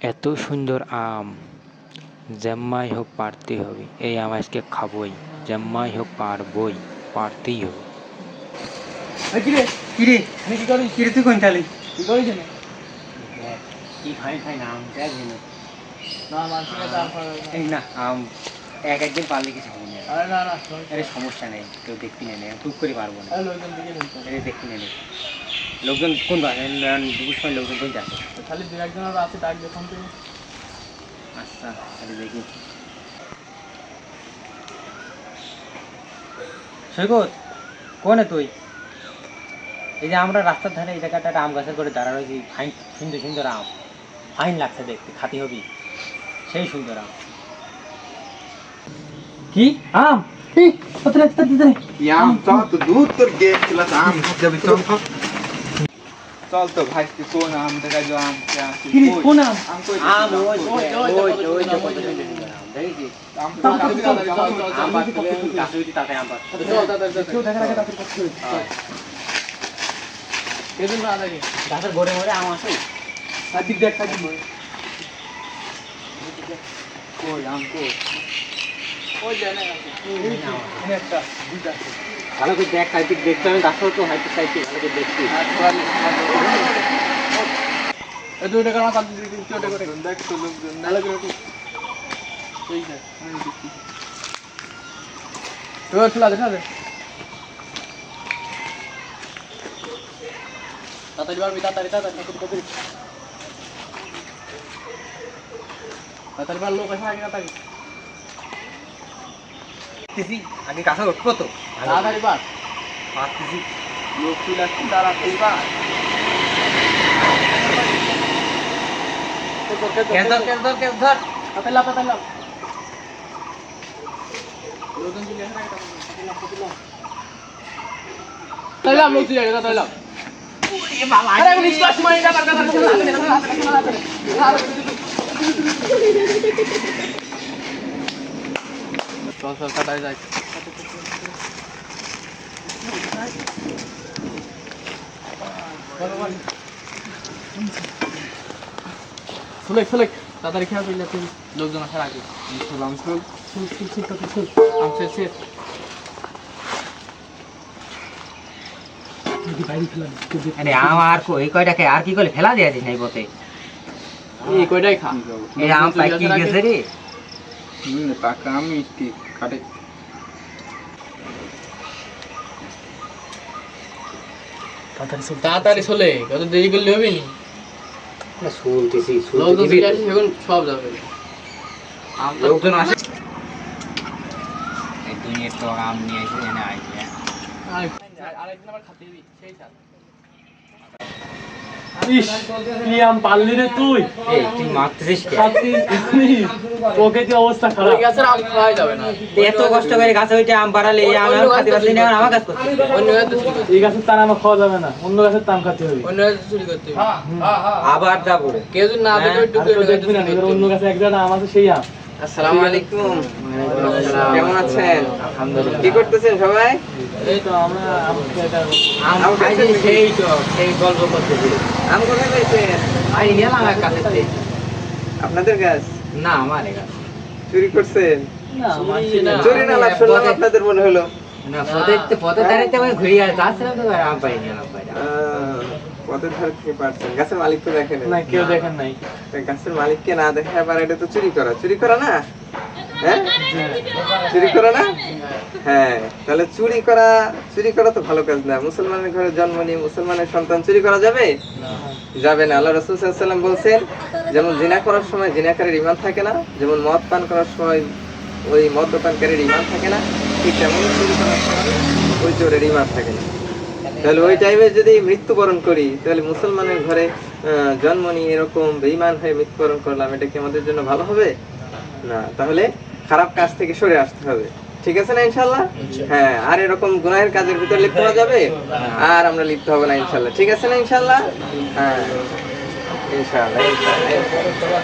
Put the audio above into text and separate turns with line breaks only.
এত সুন্দর আম যেম্মাই হোক পারতেই হবে। এই আম আজকে খাবই যেম্মাই হোক পারবই পারতেই হবে।
কিরে
কিরে
কি করিস
কিরে তুই কোন চালি
কি করিস না
কি খাই খাই না আম দেখ না এক একদিন পারলে কিছু হবে না।
আরে না না
সমস্যা নেই কেউ দেখতে নেই টুক করে পারব না। দেখতে নেই। লোকজন কোন দুপুর সময় লোকজন কোন যাচ্ছে
খালি দু একজন আর আছে ডাক দেখুন তুই
আচ্ছা তাহলে দেখি। সৈকত কোনে তুই? এই যে আমরা রাস্তার ধারে এই জায়গাটা একটা আম গাছের করে দাঁড়া রয়েছি ফাইন সুন্দর সুন্দর আম। ফাইন লাগছে দেখতে খাতি হবি। সেই সুন্দর আম। কি? আম? তার
আম তো দূর তোর খোলা আম যাবি তো ভাই তুই কোন আম দেখা যাও আম
চল,
তো
চল, চল, চল, চল, চল,
আম তাতে আম।
কেউ দেখা কাছে কেদিন না
আম আছে
সাদিক দেখ সাদিক
কই আম কই
ওই জানে এখানে একটা দুইটা
ভালো করে দেখ সাইড দেখতে আমি গাছও তো চাইছি ভালো করে দেখছি।
দেখা
দে তাড়াতাড়ি পারবি তাড়াতাড়ি তাড়াতাড়ি তাড়াতাড়ি তাড়াতাড়ি। তাড়াতাড়ি পার লোক আসে আগে, তাড়াতাড়ি।
দেখতেছি আগে গাছে উঠবো তো
তাড়াতাড়ি পার।
পারতেছি।
লোক তুই আসছি বা
কেন ধর
চলে চল যাই সুলেক সুলেক তাড়াতাড়ি তুই লোকজন আসার আগে। আম
আরে আম আর এই কয়টাকে আর কি করে ফেলা দেয়া নাই
এই কয়টাই খা।
এই আম পাই কি গেছে রে?
পাকা আম মিষ্টি কাটে
তাড়াতাড়ি চলে কত দেরি করলে হবে নি
শুনতেছি শুনতেছি
এখন সব যাবে আম
লোকজন আসে এই দুনিয়ার তো আম নিয়ে এসে এনে আইছে
আরেকদিন আবার খাতে দিবি সেই সাথ ইস আম পারলি রে তুই?
তুই মারতেছিস কে
তোকে কি অবস্থা খারাপ? গাছের আম খাওয়া যাবে না।
এত কষ্ট করে গাছে উঠে আম বাড়ালে এই আম আমি খাতে পারলি না আমার কাজ করছিস?
অন্য গাছে করতে। এই গাছের তার আমার খাওয়া যাবে না অন্য গাছের তাম খাতে হবে। অন্য গাছে চুরি করতে হবে।
আবার যাব
কেউ না দেখে একটু এবার অন্য গাছে এক জায়গায় আম আছে সেই আম।
আসসালামু আলাইকুম। কেমন আছেন?
আলহামদুলিল্লাহ।
কি করতেছেন সবাই?
এই তো আমরা আম
খাইছি সেই তো সেই গল্প করতেছি
আম কোথায়
আই কাছে।
আপনাদের গাছ
না আমার এখানে
চুরি করছেন?
না
চুরি না লাভ শুনলাম আপনাদের মনে হলো।
না পথে পথে দাঁড়াইতে আমি ঘুরে আর যাচ্ছিলাম তো আর আম পাইনি আম পাইনি
ধারে পারছেন? গাছের মালিক তো দেখেন?
না কেউ দেখেন নাই।
গাছের মালিককে না দেখা পার এটা তো চুরি করা। চুরি করা না? হ্যাঁ? চুরি করা না? হ্যাঁ তাহলে চুরি করা চুরি করা তো ভালো কাজ না। মুসলমানের ঘরে জন্ম নিয়ে মুসলমানের সন্তান চুরি করা যাবে? যাবে না। আল্লাহ রসুল সাল্লাম বলছেন যেমন জিনা করার সময় জিনাকারীর ইমান থাকে না যেমন মদ পান করার সময় ওই মদ পানকারীর ইমান থাকে না ঠিক তেমন চুরি করার সময় ওই চোরের ইমান থাকে না। তাহলে ওই টাইমে যদি মৃত্যুবরণ করি তাহলে মুসলমানের ঘরে জন্ম নিয়ে এরকম বেইমান হয়ে মৃত্যুবরণ করলাম এটা কি আমাদের জন্য ভালো হবে? না তাহলে খারাপ কাজ থেকে সরে আসতে হবে। ঠিক আছে না ইনশাল্লাহ হ্যাঁ আর এরকম গুনাহের কাজের ভিতরে লিপ্ত হওয়া যাবে? আর আমরা লিপ্ত হব না ইনশাল্লাহ ঠিক আছে না ইনশাল্লাহ হ্যাঁ ইনশাল্লাহ ইনশাল্লাহ